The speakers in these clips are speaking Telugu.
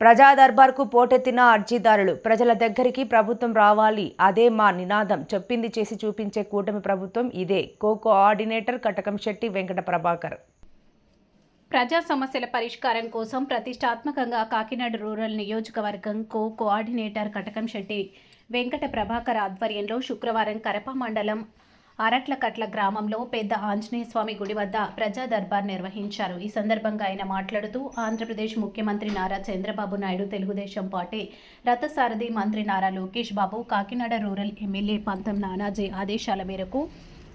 ప్రజా దర్బార్కు పోటెత్తిన అర్జీదారులు ప్రజల దగ్గరికి ప్రభుత్వం రావాలి అదే మా నినాదం చెప్పింది చేసి చూపించే కూటమి ప్రభుత్వం ఇదే కోకో కోఆర్డినేటర్ కటకం శెట్టి వెంకట ప్రభాకర్. ప్రజా సమస్యల పరిష్కారం కోసం ప్రతిష్టాత్మకంగా కాకినాడ రూరల్ నియోజకవర్గం కో కోఆర్డినేటర్ కటకం శెట్టి వెంకట ప్రభాకర్ ఆధ్వర్యంలో శుక్రవారం కరప మండలం అరట్లకట్ల గ్రామంలో పెద్ద ఆంజనేయ స్వామి గుడి వద్ద ప్రజా దర్బార్ నిర్వహించారు. ఈ సందర్భంగా ఆయన మాట్లాడుతూ ఆంధ్రప్రదేశ్ ముఖ్యమంత్రి నారా చంద్రబాబు నాయుడు తెలుగుదేశం పార్టీ రథసారథి మంత్రి నారా లోకేష్ బాబు కాకినాడ రూరల్ ఎమ్మెల్యే పంతం నానాజీ ఆదేశాల మేరకు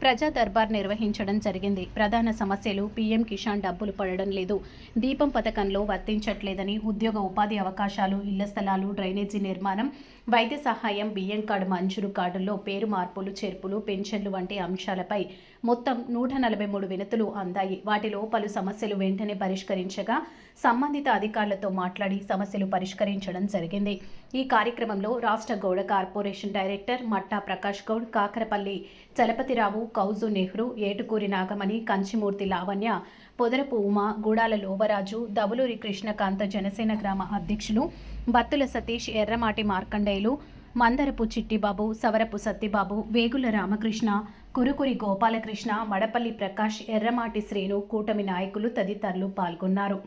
ప్రజా దర్బార్ నిర్వహించడం జరిగింది. ప్రధాన సమస్యలు పీఎం కిసాన్ డబ్బులు పడడం లేదు. దీపం పథకంలో వర్తించట్లేదని ఉద్యోగ ఉపాధి అవకాశాలు ఇళ్ళ స్థలాలు డ్రైనేజీ నిర్మాణం వైద్య సహాయం బియ్యం కార్డు మంజూరు కార్డుల్లో పేరు మార్పులు చేర్పులు పెన్షన్లు వంటి అంశాలపై మొత్తం నూట నలభై మూడు వినతులు అందాయి. వాటిలో పలు సమస్యలు వెంటనే పరిష్కరించగా సంబంధిత అధికారులతో మాట్లాడి సమస్యలు పరిష్కరించడం జరిగింది. ఈ కార్యక్రమంలో రాష్ట్ర గౌడ కార్పొరేషన్ డైరెక్టర్ మట్టా ప్రకాష్ గౌడ్ కాకరపల్లి చలపతిరావు కౌజు నెహ్రూ ఏటుకూరి నాగమణి కంచిమూర్తి లావణ్య పొదరపు ఉమా గూడాల లోవరాజు దబులూరి కృష్ణకాంత జనసేన గ్రామ అధ్యక్షులు బత్తుల సతీష్ ఎర్రమాటి మార్కండేయులు మందరపు చిట్టిబాబు సవరపు సత్తిబాబు వేగుల రామకృష్ణ కురుకురి గోపాలకృష్ణ మడపల్లి ప్రకాష్ ఎర్రమాటి శ్రీను కూటమి నాయకులు తదితరులు పాల్గొన్నారు.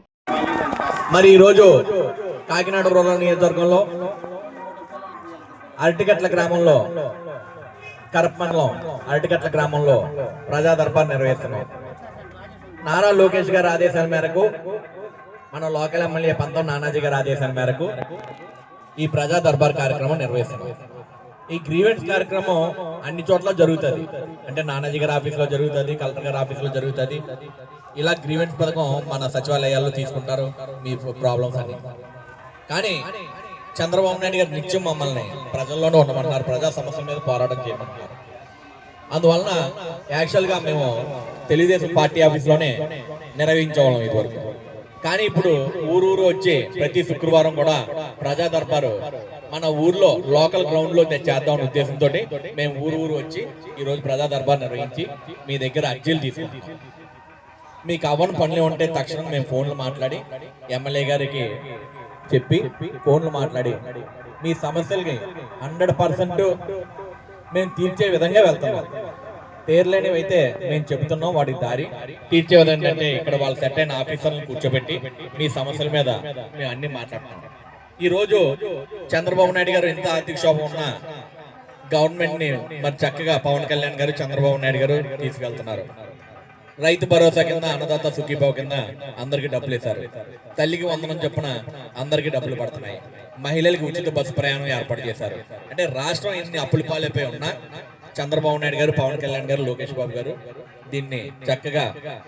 మరి ఈరోజు కాకినాడ రూరల్ నియోజకవర్గంలో అరటిగట్ల గ్రామంలో కరప మండలం అరటిగట్ల గ్రామంలో ప్రజా దర్బార్ నిర్వహిస్తున్నాం. నారా లోకేష్ గారి ఆదేశాల మేరకు మన లోకల్ ఎమ్మెల్యే పంతం నానాజీ గారి ఆదేశాల మేరకు ఈ ప్రజా దర్బార్ కార్యక్రమం నిర్వహిస్తున్నాం. ఈ గ్రీవెన్స్ కార్యక్రమం అన్ని చోట్ల జరుగుతుంది. అంటే నానాజీ గారి ఆఫీస్లో జరుగుతుంది కలెక్టర్ గారి ఆఫీస్లో జరుగుతుంది. ఇలా గ్రీవెన్స్ పథకం మన సచివాలయాల్లో తీసుకుంటారు. మీ ప్రాబ్లమ్స్ అన్ని. కానీ చంద్రబాబు నాయుడు గారు నిత్యం మమ్మల్ని ప్రజల్లోనే ఉండమంటున్నారు. ప్రజా సమస్య మీద పోరాటం చేయమంటున్నారు. అందువలన యాక్చువల్గా మేము తెలుగుదేశం పార్టీ ఆఫీస్లోనే నిర్వహించేవాళ్ళం ఇదివరకు. కానీ ఇప్పుడు ఊరూరు వచ్చి ప్రతి శుక్రవారం కూడా ప్రజా దర్బారు మన ఊర్లో లోకల్ గ్రౌండ్లో చేద్దాం అనే ఉద్దేశంతో మేము ఊరు ఊరు వచ్చి ఈ రోజు ప్రజా దర్బార్ నిర్వహించి మీ దగ్గర అర్జీలు తీసుకుంటాం మీకు అవ్వని పనులు ఉంటే తక్షణం మేము ఫోన్లు మాట్లాడి ఎమ్మెల్యే గారికి చెప్పి ఫోన్లు మాట్లాడి మీ సమస్యలకి హండ్రెడ్ పర్సెంట్ మేము తీర్చే విధంగా వెళ్తున్నాం. పేర్లేనివి అయితే మేము చెబుతున్నాం వాటికి దారి. తీర్చే విధంగా ఇక్కడ వాళ్ళు సెట్ అయిన ఆఫీసర్లను కూర్చోబెట్టి మీ సమస్యల మీద మేము అన్ని మాట్లాడుతున్నాం. ఈరోజు చంద్రబాబు నాయుడు గారు ఎంత ఆర్థిక శోభ ఉన్నా గవర్నమెంట్ని మరి చక్కగా పవన్ కళ్యాణ్ గారు చంద్రబాబు నాయుడు గారు తీసుకెళ్తున్నారు. రైతు భరోసా కింద అన్నదాత సుఖీభావ కింద అందరికి డబ్బులు ఇస్తారు. తల్లికి వందనం చొప్పున అందరికి డబ్బులు పడుతున్నాయి. మహిళలకు ఉచిత బస్సు ప్రయాణం ఏర్పాటు చేశారు. అంటే రాష్ట్రం ఎన్ని అప్పులు పాలైపోయి ఉన్నా చంద్రబాబు నాయుడు గారు పవన్ కళ్యాణ్ గారు లోకేష్ బాబు గారు దీన్ని చక్కగా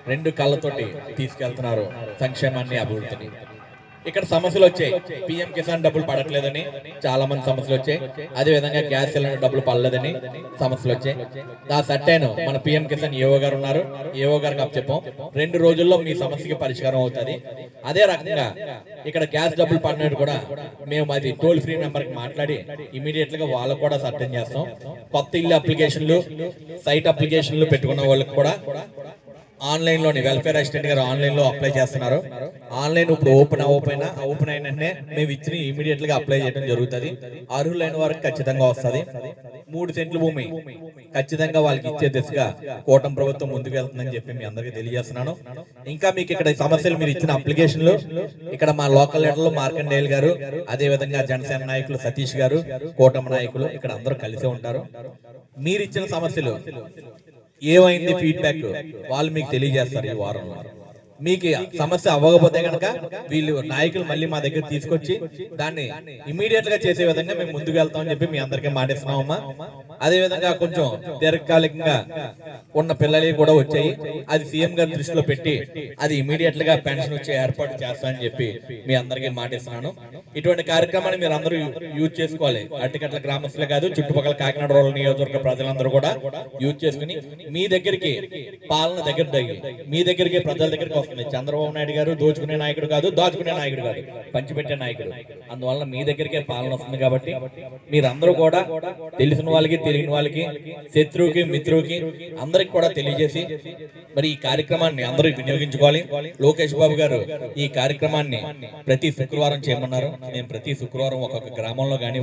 రెండు కళ్ళతోటి తీసుకెళ్తున్నారు సంక్షేమాన్ని అభివృద్ధిని. ఇక్కడ సమస్యలు వచ్చాయి. పిఎం కిసాన్ డబ్బులు పడట్లేదని చాలా మంది సమస్యలు వచ్చాయి. అదే విధంగా గ్యాస్ సిలిండర్ డబ్బులు పడలేదని సమస్యలు వచ్చాయి. ఆ సట్టేను మన పిఎం కిసాన్ ఏవో గారు ఉన్నారు. ఏవో గారికి అప్ చెప్పాం రెండు రోజుల్లో మీ సమస్యకి పరిష్కారం అవుతుంది. అదే రకంగా ఇక్కడ గ్యాస్ డబ్బులు పడినట్టు కూడా మేము అది టోల్ ఫ్రీ నెంబర్కి మాట్లాడి ఇమీడియట్గా వాళ్ళకు కూడా సత్యం చేస్తాం. కొత్త ఇల్లు అప్లికేషన్లు సైట్ అప్లికేషన్లు పెట్టుకున్న వాళ్ళకి కూడా ఆన్లైన్లోని వెల్ఫేర్ అసిస్టెంట్ గారు ఆన్లైన్లో అప్లై చేస్తున్నారు. ఆన్లైన్ ఇప్పుడు ఓపెన్ ఓపెన్ ఓపెన్ అయిన మేము ఇచ్చిన ఇమీడియట్గా అప్లై చేయడం జరుగుతుంది. అర్హులైన వారికి ఖచ్చితంగా వస్తుంది. మూడు సెంట్ల భూమి. ఖచ్చితంగా వాళ్ళకి ఇచ్చే దిశగా కూటమి ప్రభుత్వం ముందుకు వెళ్తుందని చెప్పి మీ అందరికీ తెలియజేస్తున్నాను. ఇంకా మీకు ఇక్కడ ఈ సమస్యలు మీరు ఇచ్చిన అప్లికేషన్లు ఇక్కడ మా లోకల్ లీడర్లు మార్కండేయులు గారు అదే విధంగా జనసేన నాయకులు సతీష్ గారు కూటమి నాయకులు ఇక్కడ అందరూ కలిసే ఉంటారు. మీరు ఇచ్చిన సమస్యలు ఏమైంది ఫీడ్బ్యాక్ వాళ్ళు మీకు తెలియజేస్తారు ఈ వారంలో మీకు సమస్య అవ్వకపోతే కనుక వీళ్ళు నాయకులు మళ్ళీ మా దగ్గర తీసుకొచ్చి దాన్ని ఇమీడియట్గా చేసే విధంగా మేము ముందుకు వెళ్తామని చెప్పి మీ అందరికీ మాటిస్తున్నామమ్మా. అదే విధంగా కొంచెం దీర్ఘకాలికంగా ఉన్న పిల్లలకి కూడా వచ్చాయి. అది సీఎం గారి దృష్టిలో పెట్టి అది ఇమీడియట్గా పెన్షన్ వచ్చే ఏర్పాటు చేస్తామని చెప్పి మీ అందరికీ మాటిస్తున్నాను. ఇటువంటి కార్యక్రమాన్ని మీరు అందరూ యూజ్ చేసుకోవాలి. అట్టికట్ల గ్రామస్తులే కాదు చుట్టుపక్కల కాకినాడ రూరల్ నియోజకవర్గ ప్రజలందరూ కూడా యూజ్ చేసుకుని మీ దగ్గరికి పాలన దగ్గర దగ్గర మీ దగ్గరికి ప్రజల దగ్గరికి చంద్రబాబు నాయుడు గారు దోచుకునే నాయకుడు కాదు దాచుకునే నాయకుడు కాదు పంచిపెట్టే నాయకుడు. అందువల్ల మీ దగ్గరికే పాలన వస్తుంది కాబట్టి మీరందరూ కూడా తెలిసిన వాళ్ళకి తెలియని వాళ్ళకి శత్రువుకి మిత్రువుకి అందరికి కూడా తెలియజేసి మరి ఈ కార్యక్రమాన్ని అందరూ వినియోగించుకోవాలి. లోకేష్ బాబు గారు ఈ కార్యక్రమాన్ని ప్రతి శుక్రవారం చేయమన్నారు. మేము ప్రతి శుక్రవారం ఒక్కొక్క గ్రామంలో కానీ